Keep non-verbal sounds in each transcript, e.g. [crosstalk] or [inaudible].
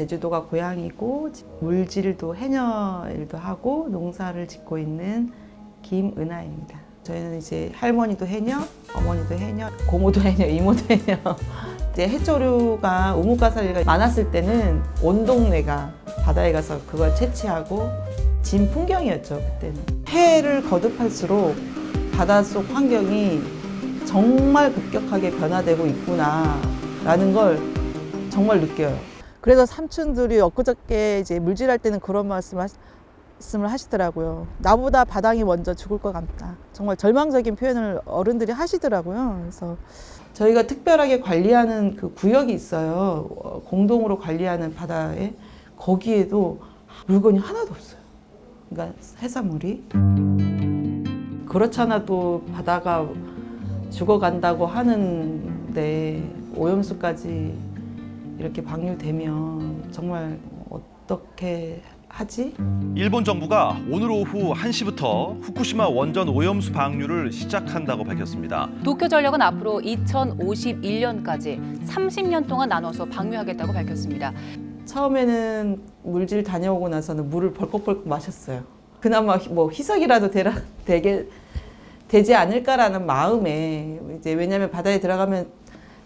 제주도가 고향이고 물질도 해녀 일도 하고 농사를 짓고 있는 김은아입니다. 저희는 이제 할머니도 해녀, 어머니도 해녀, 고모도 해녀, 이모도 해녀. [laughs] 이제 해조류가 우뭇가사리가 많았을 때는 온 동네가 바다에 가서 그걸 채취하고 진 풍경이었죠 그때는. 해를 거듭할수록 바닷속 환경이 정말 급격하게 변화되고 있구나 라는 걸 정말 느껴요. 그래서 삼촌들이 엊그저께 이제 물질할 때는 그런 말씀을, 하시, 말씀을 하시더라고요. 나보다 바닥이 먼저 죽을 것 같다. 정말 절망적인 표현을 어른들이 하시더라고요. 그래서 저희가 특별하게 관리하는 그 구역이 있어요. 어, 공동으로 관리하는 바다에 거기에도 물건이 하나도 없어요. 그러니까 해산물이 그렇잖아도 바다가 죽어간다고 하는데 오염수까지 이렇게 방류되면 정말 어떻게 하지? 일본 정부가 오늘 오후 1시부터 후쿠시마 원전 오염수 방류를 시작한다고 밝혔습니다. 도쿄전력은 앞으로 2051년까지 30년 동안 나눠서 방류하겠다고 밝혔습니다. 처음에는 물질 다녀오고 나서는 물을 벌컥벌컥 마셨어요. 그나마 희- 뭐 희석이라도 되라, 되게 되지 않을까라는 마음에 이제 왜냐하면 바다에 들어가면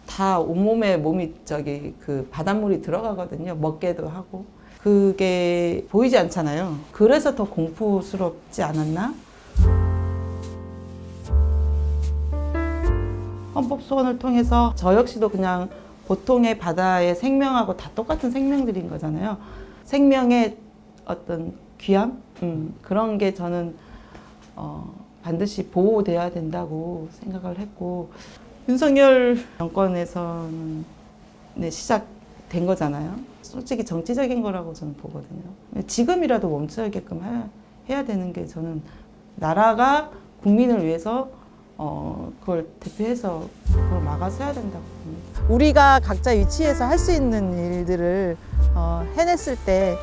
다 온몸에 몸이 저기 그 바닷물이 들어가거든요. 먹게도 하고 그게 보이지 않잖아요. 그래서 더 공포스럽지 않았나? 헌법 소원을 통해서 저 역시도 그냥 보통의 바다의 생명하고 다 똑같은 생명들인 거잖아요. 생명의 어떤 귀함 음, 그런 게 저는 어, 반드시 보호돼야 된다고 생각을 했고 윤석열 정권에서는 네, 시작된 거잖아요. 솔직히 정치적인 거라고 저는 보거든요. 지금이라도 멈춰야게끔 해야, 해야 되는 게 저는 나라가 국민을 위해서 어, 그걸 대표해서 그걸 막아서 해야 된다고 봅니다. 우리가 각자 위치에서 할 수 있는 일들을 어, 해냈을 때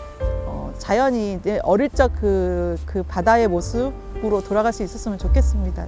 어, 자연이 내 어릴 적 그 그 바다의 모습으로 돌아갈 수 있었으면 좋겠습니다.